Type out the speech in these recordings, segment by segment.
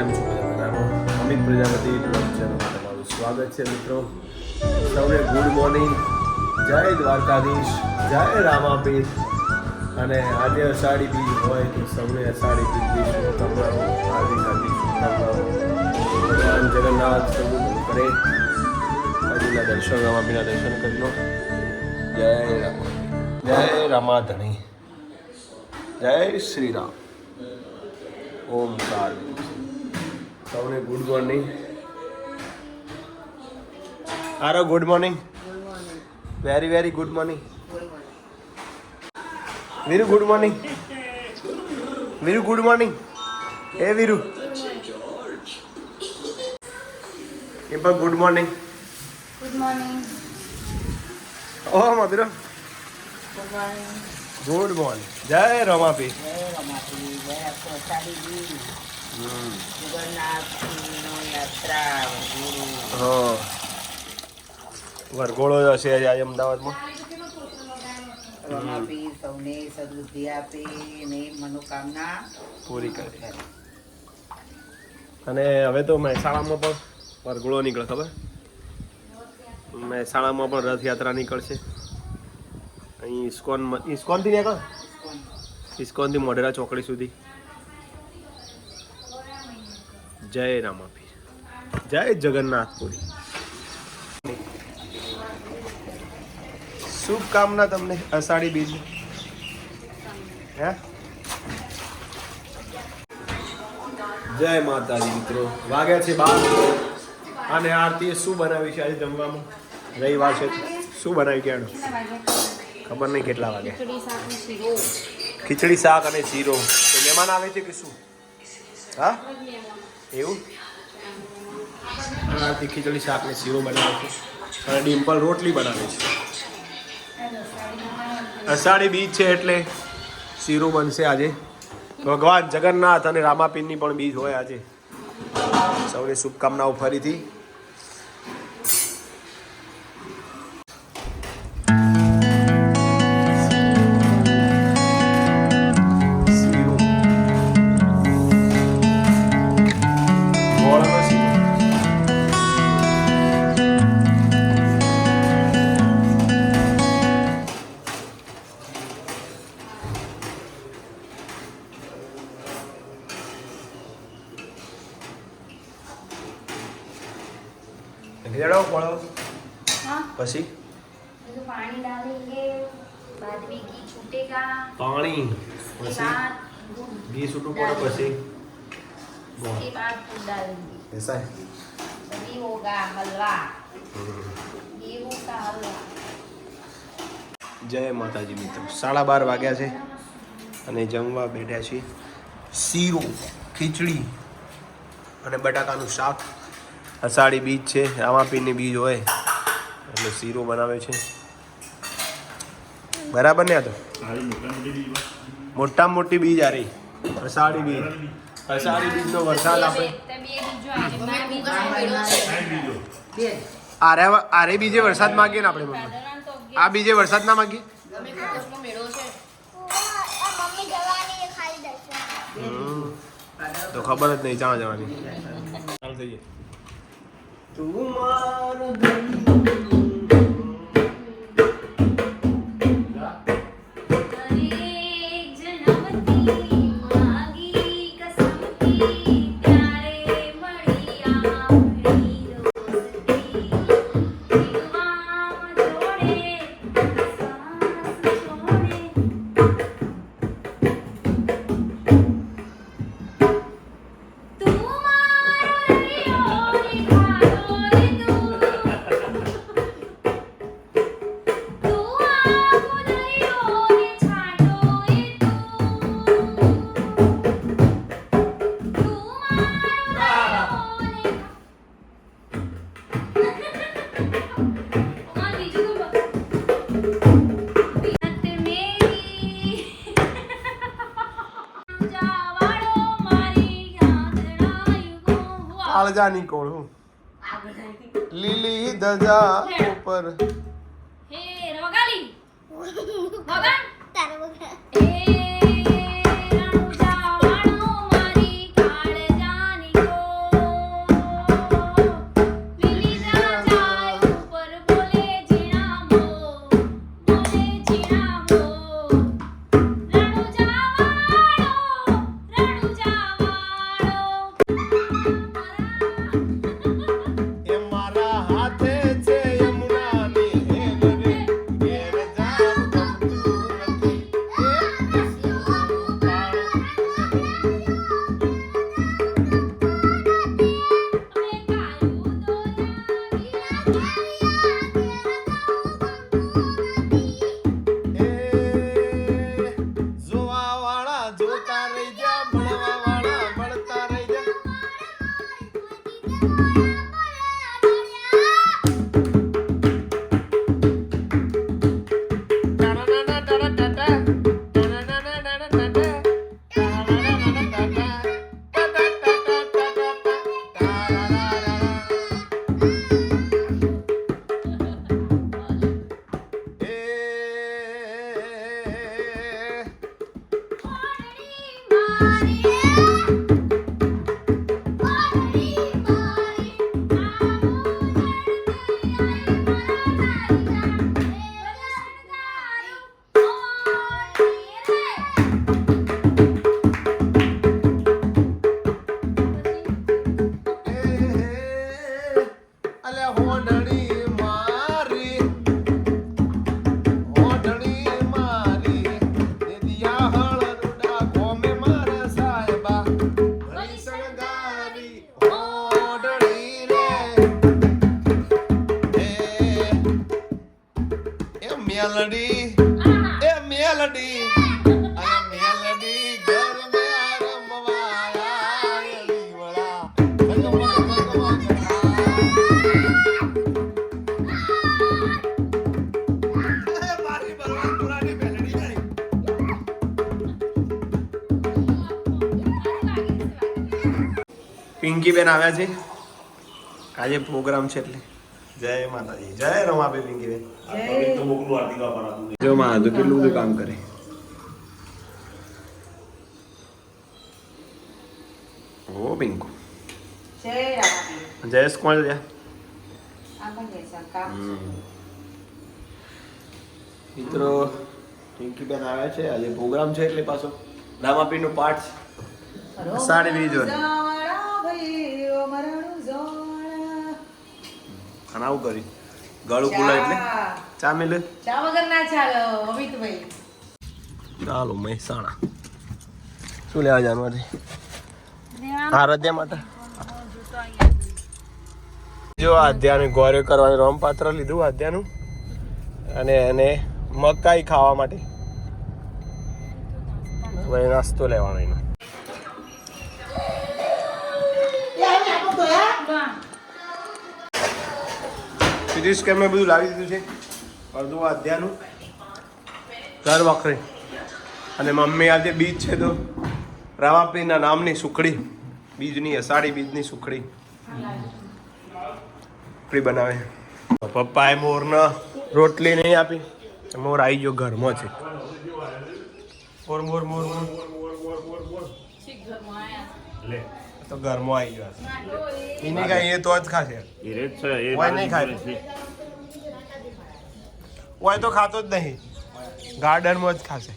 કેમ છો બધા મજામાં? અમિત પ્રજાપતિ બ્લોગ ચેનલમાં તમારું સ્વાગત છે મિત્રો. સૌને ગુડ મોર્નિંગ જય દ્વારકાધીશ, જય રામાપીર. અને આજે અષાઢી બીજ હોય તો સૌને અષાઢી બીજની શુભકામનાઓ હાર્દિક હાર્દિક શુભકામનાઓ. ભગવાન જગન્નાથ સૌનું કરે. હજુના દર્શન રામાપીના દર્શન કરી લો જય રામ જય રામાધણી. જય શ્રી રામ. ઓમકાર સૌને ગુડ મોર્નિંગ આરો good morning very very good morning Viru good morning Viru good morning એ વીરુ એ પણ ગુડ મોર્નિંગ ગુડ મોર્નિંગ ઓ મધુરો ગુડ મોર્નિંગ ગુડ મોર્નિંગ જય રમાપી જય રમાપી જય પ્રસાદીજી વરઘોડો હશે આજે અમદાવાદમાં. સૌને સદબુદ્ધિ આપે ને મનોકામના પૂરી કરે. અને હવે તો મહેસાણામાં પણ વરઘોડો નીકળે ખબર? મહેસાણામાં પણ રથયાત્રા નીકળશે. અહીં ઇસ્કોન ઇસ્કોનથી નીકળ? ઇસ્કોનથી મોઢેરા ચોકડી સુધી. જય રામાપીર. જય જગન્નાથપુરી. શુભકામના તમને અષાઢી બીજ. હે? જય માતાજી મિત્રો. વાગ્યા છે બાર. અને આરતીએ શું બનાવી છે આજે જમવામાં? રવિવાર છે શું બનાવી ગયા ખબર નહીં કેટલા વાગે. ખીચડી શાક અને શીરો. મહેમાન આવે છે કે શું? હા? એવું? આરતી ખીચડી શાક ને શીરો બનાવે છે. અને ડિમ્પલ રોટલી બનાવે છે. અષાઢી બીજ છે એટલે શીરો બનશે આજે. ભગવાન જગન્નાથ અને રામાપીરની પણ બીજ હોય આજે. સૌને શુભકામનાઓ ફરીથી. ઘેડો ગોળો हाँ પછી तो पानी डालेंगे बाद में घी छूटेगा પાણી उसके પછી बाद दूध ઘી છૂટું પડે પછી ગોળ उसके बाद दूध डालेंगे ऐसा है तभी होगा हलवा गेहूं का हलवा જય માતાજી મિત્રો સાડા બાર વાગ્યા છે અને જમવા બેઠા છીએ શીરો ખીચડી અને બટાકાનું શાક અષાઢી બીજ છે, રામાપીરની બીજ હોય, એટલે શીરો બનાવે છે. બરાબર ને આ તો? મોટામાં મોટી બીજ આ રહી, અષાઢી બીજ. અષાઢી બીજનો વરસાદ આપણે આરે આરે બીજે વરસાદ માગીએ ને આપણે આ બીજે વરસાદ ના માગીએ? તો ખબર જ નહીં ચાણા જવાની ચાલ જાય જાય કાળજાની કોળ હું. લીલી ધજા ઉપર. હે રોગાલી વગન મેલડી એ મેલડી મેલડી ઘર મે રમવા આયેલી વળા પિંકી બેન આવ્યા છે. આજે પ્રોગ્રામ છે એટલે. જય માતાજી. જય રમાબેન પિંકી બેન જો માં તો કેટલું બધું કામ કરે? ઓ બિંકુ જયેશ કોણ શંકા મિત્રો પિંકી બેન આવ્યા છે. આજે પ્રોગ્રામ છે એટલે પાછો રામાપીરનો પાઠ સાડી બીજ અને આવું કરી. ગળું બોલાય એટલે. ચા. મેલે. ચા વગર ના ચાલો અમિતભાઈ. ચાલો મહેસાણા. શું લેવા જવાનું આજે? આરાધ્યા માટે? જો આધ્યાને ગોર્યો કરવાનું રોમપાત્ર લીધું આધ્યાનું અને એને મકાઈ ખાવા માટે. હવે નાસ્તો લેવાનો એનો. સીરીઝ સ્કેન મેં બધું લાવી દીધું છે. અડધું અધ્યાનું ઘર વખરી. અને મમ્મી આજે બીજ છે તો રાવાપીના નામની સુખડી બીજની અષાઢી બીજની સુખડી. સુખડી બનાવે. પપ્પાએ મોરને રોટલી નહીં આપી. મોર આવી ગયો ઘરમાં છે. મોર મોર મોર મોર. લે. તો ઘરમાં આવી ગયો છે. એને કાંઈ એ તો જ ખાશે. ઓય નહીં ખાય. ઓય તો ખાતો જ નહીં. ગાર્ડનમાં જ ખાશે.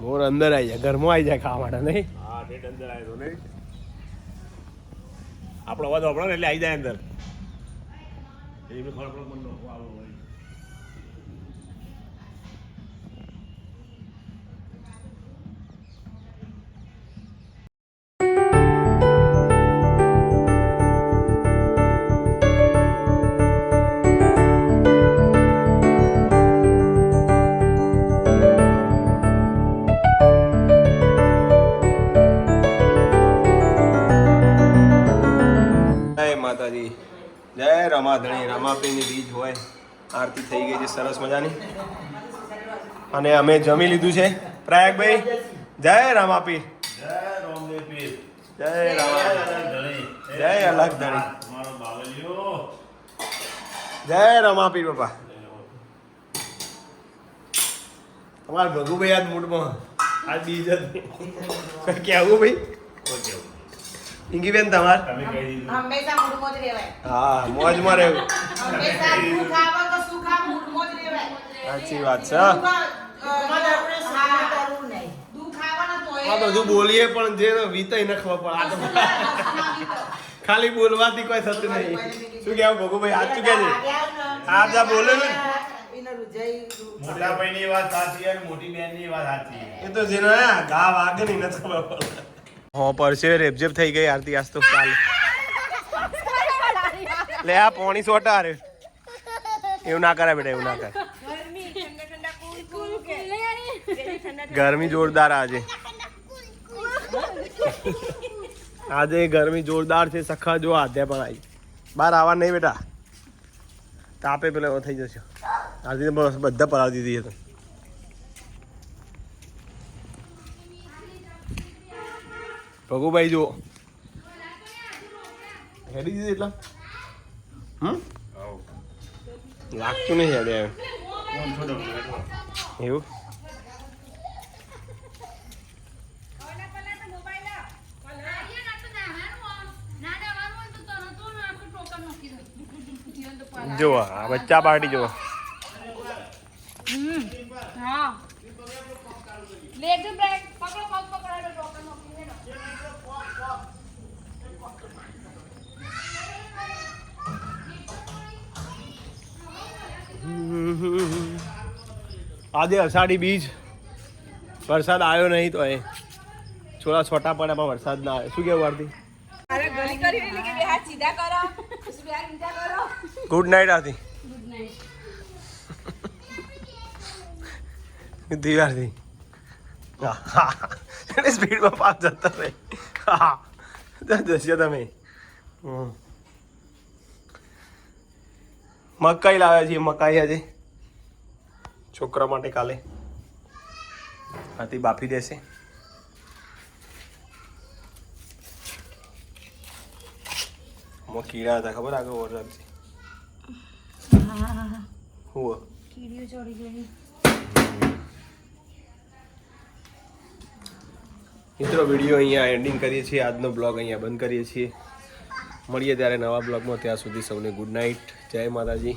મોર અંદર આવી જાય, ઘરમાં આવી જાય ખાવા માટે, નહીં? આપણો અવાજ ને એટલે આવી જાય અંદર. જય આરતી થઈ ગઈ છે સરસ મજાની. અને અમે જમી લીધું છે. પ્રયાગભાઈ જય રામાપીર. જય રામા જય અલગ ધણી જય રમાપીર બાપા તમારા ભગુભાઈ આજ મૂડમાં. આજ બીજા. કેવું ભાઈ? ઇંગીબેન તમાર? હા મોજમાં રહેવું. સુખ આવે જ રહેવાય સાચી વાત છે આ બધું બોલીએ પણ જે વીતય ન ખબર પણ ખાલી બોલવાથી કોઈ થતું નહીં. શું કેવું ભગુભાઈ? આજ શું કે છે? આ જા બોલે ને? મોટા વાત સાચી અને મોટી બેનની વાત સાચી. એ તો જેનો ગા વાગે નહીં નથી ખબર પડે. હો પરસે રેપજેપ થઈ ગઈ આરતી આજ તો ચાલ લે આ પોણી સોટા રે. એવું ના કરાય બેટા, એવું ના કરાય. ગરમી જોરદાર આજે. આજે ગરમી જોરદાર છે, સખા જો આધ્યા પણ આવી બહાર આવવા નહીં બેટા. તાપે પેલો એવો થઈ જશે. આજે તો બધા પલાળી દીધી હતી ભગુભાઈ, જુઓ. હેડી દીધી એટલા? હમ? લાગતું નહીં એમ. એવું? જો આ બચ્ચા પાર્ટી જો લેજો બ્રેક પકડો પગ પકડાડો આજે અષાઢી બીજ વરસાદ આવ્યો નહીં તો એ થોડા છોટા પડ્યા પણ વરસાદ ના આવ્યો શું કેવું આરતી અરે ગલી કરી એટલે કે બે હાથ સીધા કરો પછી બે હાથ ઊંધા કરો ગુડ નાઇટ આરતી દિવારથી એને સ્પીડમાં પાસ જતા રહે હા જશો તમે હમ. મકાઈ લાવ્યા છીએ મકાઈ આજે. છોકરા માટે કાલે. હાથી બાફી દેશે. મો કીડા હતા ખબર આગળ વરસાદ છે? હું કીડીઓ ચડી ગઈ. મિત્રો વીડિયો અહીંયા એન્ડિંગ કરીએ છીએ. આજનો બ્લોગ અહીંયા બંધ કરીએ છીએ. મળીએ ત્યારે નવા બ્લોગમાં. ત્યાં સુધી સૌને ગુડ નાઇટ જય માતાજી.